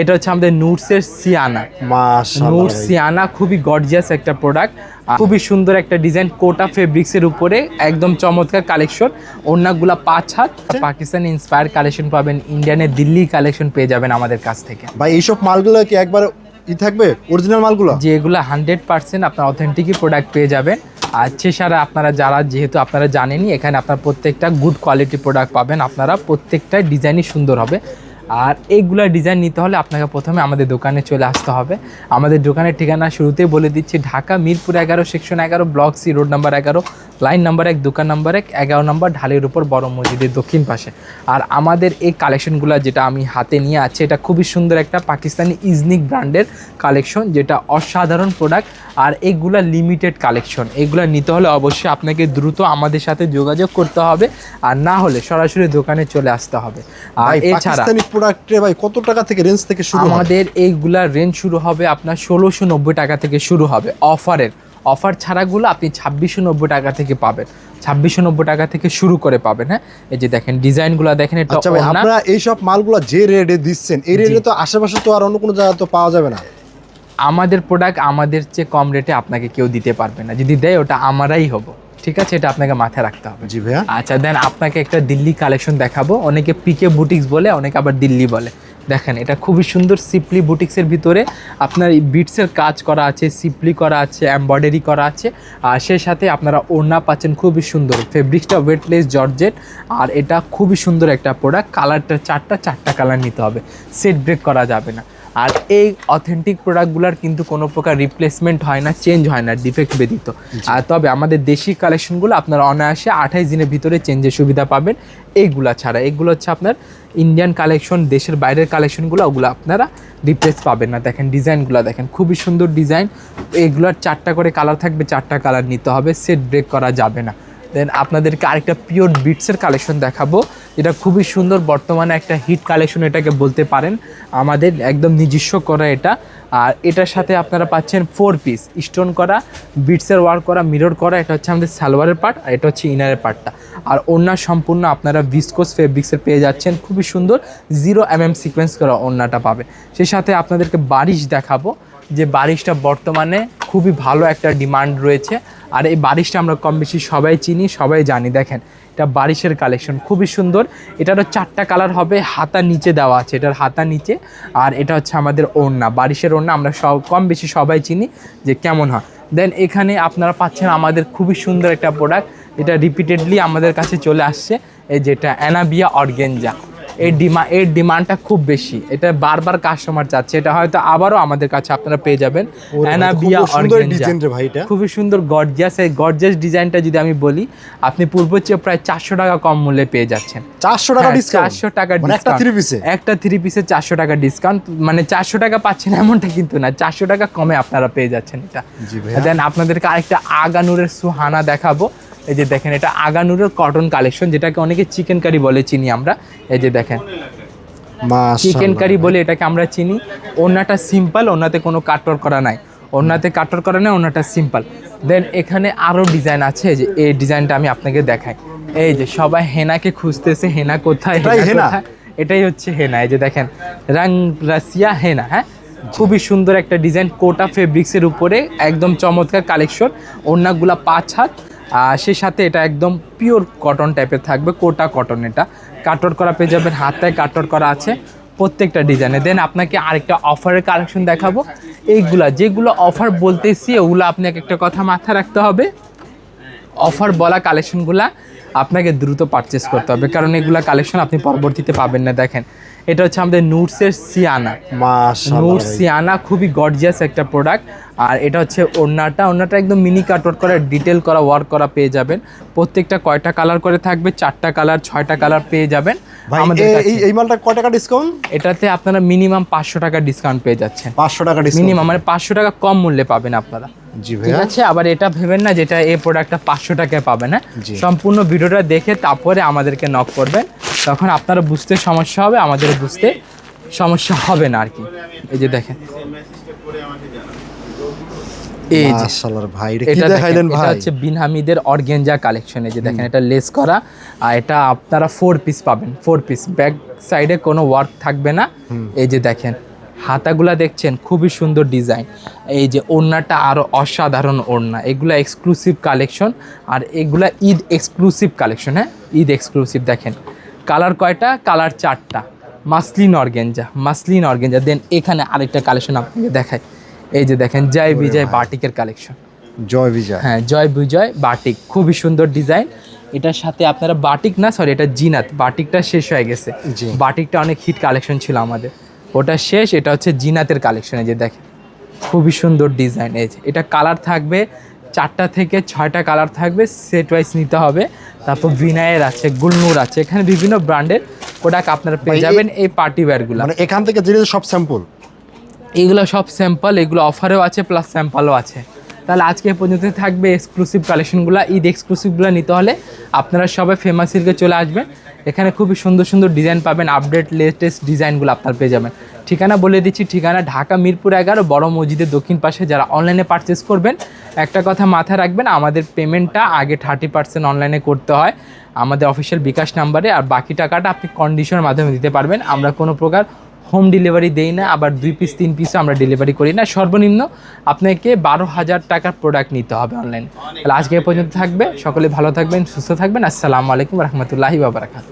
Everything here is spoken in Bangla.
এটা হচ্ছে আমাদের নুটসের সিয়ানা মাশাআল্লাহ নুট সিয়ানা খুবই গর্জিয়াস একটা প্রোডাক্ট খুবই সুন্দর একটা ডিজাইন কোটা ফেব্রিক্স এর উপরে একদম চমৎকার কালেকশন ওড়নাগুলা পাঁচ হাত। পাকিস্তান ইন্সপায়ার কালেকশন পাবেন ইন্ডিয়ানের দিল্লি কালেকশন পেয়ে যাবেন আমাদের কাছ থেকে। ভাই এইসব মালগুলো কি একবার ই থাকবে? অরিজিনাল মালগুলো? যে এগুলো হান্ড্রেড পার্সেন্ট আপনার অথেন্টিকই প্রোডাক্ট পেয়ে যাবেন। আর ছাড়া আপনারা যারা যেহেতু আপনারা জানেনই এখানে আপনার প্রত্যেকটা গুড কোয়ালিটি প্রোডাক্ট পাবেন। আপনারা প্রত্যেকটা ডিজাইনই সুন্দর হবে। আর এইগুলা ডিজাইন নিতে হলে আপনাকে প্রথমে আমাদের দোকানে চলে আসতে হবে। আমাদের দোকানের ঠিকানা শুরুতেই বলে দিচ্ছি, ঢাকা মিরপুর এগারো সেকশন এগারো ব্লক সি রোড নাম্বার এগারো। লাইন নাম্বার এক দোকান নাম্বার এক এগারো নাম্বার ঢালের উপর বড় মসজিদের দক্ষিণ পাশে। আর আমাদের এই কালেকশনগুলো যেটা আমি হাতে নিয়ে আছে এটা খুবই সুন্দর একটা পাকিস্তানি ইজনিক ব্র্যান্ডের কালেকশন যেটা অসাধারণ প্রোডাক্ট আর এগুলা লিমিটেড কালেকশন। এগুলা নিতে হলে অবশ্যই আপনাকে দ্রুত আমাদের সাথে যোগাযোগ করতে হবে। আর না হলে সরাসরি দোকানে চলে আসতে হবে। আর এছাড়া প্রোডাক্টে ভাই কত টাকা থেকে রেঞ্জ থেকে শুরু আমাদের এইগুলা রেঞ্জ শুরু হবে আপনার ষোলোশো নব্বই টাকা থেকে শুরু হবে অফারের। অফার ছাড়াগুলো আপনি ছাব্বিশশো নব্বই টাকা থেকে পাবেন। ছাব্বিশশো নব্বই টাকা থেকে শুরু করে পাবেন হ্যাঁ? এই যে দেখেন ডিজাইনগুলো দেখেন এটা আচ্ছা। আপনারা এইসব মালগুলো যে রেটে দিচ্ছেন এই রেটে তো আশেপাশে তো আর অন্য কোনো জায়গায় তো পাওয়া যাবে না। আমাদের প্রোডাক্ট আমাদের চেয়ে কম রেটে আপনাকে কেউ দিতে পারবে না। যদি দেয় ওটা আমারাই হব। ঠিক আছে? এটা আপনাকে মাথায় রাখতে হবে। জি ভাইয়া। আচ্ছা দেন আপনাকে একটা দিল্লি কালেকশন দেখাবো। অনেকে পিকে বুটিক্স বলে অনেকে আবার দিল্লি বলে। দেখেন, এটা খুবই সুন্দর সিপলি বুটিক্সের ভিতরে আপনার এই বিটসের কাজ করা আছে সিপলি করা আছে এম্ব্রয়ডারি করা আছে। আর সেই সাথে আপনারা ওড়না পাচ্ছেন খুবই সুন্দর ফেব্রিক্সটা ওয়েটলেস জর্জেট আর এটা খুবই সুন্দর একটা প্রোডাক্ট কালারটা চারটা চারটা কালার নিতে হবে। সেট ব্রেক করা যাবে না। আর এই অথেন্টিক প্রোডাক্টগুলোর কিন্তু কোনো প্রকার রিপ্লেসমেন্ট হয় না চেঞ্জ হয় না ডিফেক্ট ব্যতীত। আর তবে আমাদের দেশি কালেকশনগুলো আপনারা অনায়াসে আঠাইশ দিনের ভিতরে চেঞ্জের সুবিধা পাবেন। এইগুলা ছাড়া এগুলো হচ্ছে আপনার ইন্ডিয়ান কালেকশন দেশের বাইরের কালেকশনগুলো ওগুলো আপনারা রিপ্লেস পাবেন না। দেখেন ডিজাইনগুলো দেখেন খুবই সুন্দর ডিজাইন এগুলোর চারটা করে কালার থাকবে চারটা কালার নিতে হবে সেট ব্রেক করা যাবে না। দেন আপনাদেরকে আরেকটা পিওর বিটসের কালেকশন দেখাবো। এটা খুবই সুন্দর, বর্তমানে একটা হিট কালেকশন এটাকে বলতে পারেন। আমাদের একদম নিজস্ব করা এটা। আর এটার সাথে আপনারা পাচ্ছেন ফোর পিস স্টোন করা বিটসের ওয়ার্ক করা মিরর করা, এটা হচ্ছে আমাদের সালোয়ারের পার্ট আর এটা হচ্ছে ইনারের পার্টটা আর ওড়না সম্পূর্ণ আপনারা ভিসকোস ফেব্রিক্সের পেয়ে যাচ্ছেন। খুবই সুন্দর জিরো এম এম সিকোয়েন্স করা ওড়নাটা পাবে সেই সাথে আপনাদেরকে বারিশ দেখাবো। যে বারিশটা বর্তমানে খুবই ভালো একটা ডিমান্ড রয়েছে। আর এই বারিশটা আমরা কম বেশি সবাই চিনি, সবাই জানি। দেখেন, এটা বারিশের কালেকশন খুবই সুন্দর। এটারও চারটা কালার হবে, হাতা নিচে দেওয়া আছে, এটার হাতা নিচে। আর এটা হচ্ছে আমাদের ওড়না, বারিশের ওড়না, আমরা সব, কম বেশি সবাই চিনি যে কেমন হয়। দেন এখানে আপনারা পাচ্ছেন আমাদের খুবই সুন্দর একটা প্রোডাক্ট এটা রিপিটেডলি আমাদের কাছে চলে আসছে, এই যেটা অ্যানাবিয়া অর্গেঞ্জা এই ডিমা এর ডিমান্ডটা খুব বেশি। এটা বারবার কাস্টমার চাচ্ছে। এটা হয়তো আবারও আমাদের কাছে আপনারা পেয়ে যাবেন। অ্যানাবিয়া খুব সুন্দর ডিজাইন রে খুবই সুন্দর গর্জিয়াস এই গর্জিয়াস ডিজাইনটা যদি আমি বলি আপনি পূর্ব চেয়ে প্রায় চারশো টাকা কম মূল্যে পেয়ে যাচ্ছেন। চারশো টাকা চারশো টাকা মানে একটা থ্রি পিসে একটা থ্রি পিসে চারশো টাকা ডিসকাউন্ট মানে চারশো টাকা পাচ্ছেন এমনটা কিন্তু না। চারশো টাকা কমে আপনারা পেয়ে যাচ্ছেন এটা। দেন আপনাদেরকে আরেকটা আগানুরের সুহানা দেখাবো। এই যে দেখেন এটা আগানুরের কটন কালেকশন যেটাকে অনেকে চিকেন কারি বলে চিনি আমরা। এই যে দেখেন চিকেন কারি বলে এটাকে আমরা চিনি। ওনাটা সিম্পল ওনাতে কোনো কাটর করা নাই। ওনাতে কাটর করা নাই ওনাটা সিম্পল দেন এখানে আরও ডিজাইন আছে যে এই ডিজাইনটা আমি আপনাকে দেখাই। এই যে সবাই হেনাকে খুঁজতেছে হেনা কোথায় হেনা? এটাই হচ্ছে হেনা। এই যে দেখেন রাং রাশিয়া হেনা হ্যাঁ? খুবই সুন্দর একটা ডিজাইন কোটা ফেব্রিক্সের উপরে একদম চমৎকার কালেকশন ওড়নাগুলা পাঁচ হাত সেই সাথে এটা একদম পিওর কটন টাইপের থাকবে, কোটা কটন এটা। কাটর করা পেয়ে যাবেন, হাতায় কাটর করা আছে প্রত্যেকটা ডিজাইনে দেন আপনাকে আরেকটা অফারের কালেকশন দেখাবো। এইগুলা, যেগুলো অফার বলতেছি ওগুলো আপনাকে একটা কথা মাথায় রাখতে হবে। অফার বলা কালেকশনগুলা আপনাকে দ্রুত পারচেস করতে হবে। কারণ এগুলা কালেকশন আপনি পরবর্তীতে পাবেন না, দেখেন। এটা হচ্ছে আমাদের নুটসের সিয়ানা নুট সিয়ানা খুবই গর্জিয়াস একটা প্রোডাক্ট আর এটা হচ্ছে ওড়নাটা। ওড়নাটা একদম মিনি কাটওয়ার্ক করা ডিটেল করা ওয়ার্ক করা পেয়ে যাবেন। প্রত্যেকটা কয়টা কালার করে থাকবে? চারটা কালার ছয়টা কালার পেয়ে যাবেন। আমাদের এই এই মালটা কয় টাকা ডিসকাউন্ট এটাতে আপনারা মিনিমাম পাঁচশো টাকা ডিসকাউন্ট পেয়ে যাচ্ছেন। পাঁচশো টাকা মিনিমাম মানে পাঁচশো টাকা কম মূল্যে পাবেন আপনারা। ঠিক আছে? আবার এটা ভেবেন না যেটা এই প্রোডাক্টটা পাঁচশো টাকায় পাবেন হ্যাঁ? সম্পূর্ণ ভিডিওটা দেখে তারপরে আমাদেরকে নক করবেন। তখন আপনারা বুঝতে সমস্যা হবে আমাদের বুঝতে সমস্যা হবে না আর কি। এই যে দেখেন। এই যে ভাই এটা দেখাইলেন দেখেন, এটা হচ্ছে বিন হামিদের অর্গেঞ্জা কালেকশন এই যে দেখেন এটা লেস করা আর এটা আপনারা ফোর পিস পাবেন ফোর পিস ব্যাক সাইডে কোনো ওয়ার্ক থাকবে না। এই যে দেখেন হাতাগুলা দেখছেন খুবই সুন্দর ডিজাইন এই যে ওড়নাটা আরও অসাধারণ ওড়না এগুলা এক্সক্লুসিভ কালেকশন আর এগুলা ঈদ এক্সক্লুসিভ কালেকশন হ্যাঁ? ঈদ এক্সক্লুসিভ দেখেন। কালার কয়টা? কালার চারটা। মাসলিন অর্গেঞ্জা মাসলিন অর্গেঞ্জা দেন এখানে আরেকটা কালেকশন আপনাকে দেখায় এই যে দেখেন জয় বিজয় বাটিকের কালেকশন জয় বিজয়। হ্যাঁ জয় বিজয় বাটিক। খুবই সুন্দর ডিজাইন এটার সাথে আপনারা বাটিক না সরি এটা জিনাত। বাটিকটা শেষ হয়ে গেছে। বাটিকটা অনেক হিট কালেকশন ছিল আমাদের। ওটা শেষ এটা হচ্ছে জিনাতের কালেকশন এই যে দেখেন। খুবই সুন্দর ডিজাইন এই যে। এটা কালার থাকবে চারটা থেকে ছয়টা কালার থাকবে সেট ওয়াইজ নিতে হবে। তারপর ভিনায়ের আছে গুলনুর আছে এখানে বিভিন্ন ব্র্যান্ডের প্রোডাক্ট আপনারা পেয়ে যাবেন এই পার্টি ওয়্যারগুলো মানে এখান থেকে যেটা সব স্যাম্পল এগুলো সব স্যাম্পল এগুলো অফারেও আছে প্লাস স্যাম্পলও আছে। তাহলে আজকে পর্যন্ত থাকবে এক্সক্লুসিভ কালেকশনগুলো ঈদ এক্সক্লুসিভগুলো নিতে হলে আপনারা সবাই ফেমাস সিল্কে চলে আসবেন। এখানে খুবই সুন্দর সুন্দর ডিজাইন পাবেন আপডেট লেটেস্ট ডিজাইনগুলো আপনার পেয়ে যাবেন। ঠিকানা বলে দিচ্ছি ঠিকানা ঢাকা মিরপুর এগারো বড় মসজিদের দক্ষিণ পাশে যারা অনলাইনে পারচেস করবেন একটা কথা মাথায় রাখবেন, আমাদের পেমেন্টটা আগে থার্টি পার্সেন্ট অনলাইনে করতে হয়। আমাদের অফিসিয়াল বিকাশ নাম্বারে আর বাকি টাকাটা আপনি কন্ডিশনের মাধ্যমে দিতে পারবেন। আমরা কোনো প্রকার হোম ডেলিভারি দেই না, আবার দুই পিস তিন পিসও আমরা ডেলিভারি করি না। সর্বনিম্ন আপনাকে বারো হাজার টাকার প্রোডাক্ট নিতে হবে অনলাইনে তাহলে আজকে পর্যন্ত থাকবে। সকলে ভালো থাকবেন, সুস্থ থাকবেন। আসসালামু আলাইকুম রহমতুল্লাহি বাবরাকাত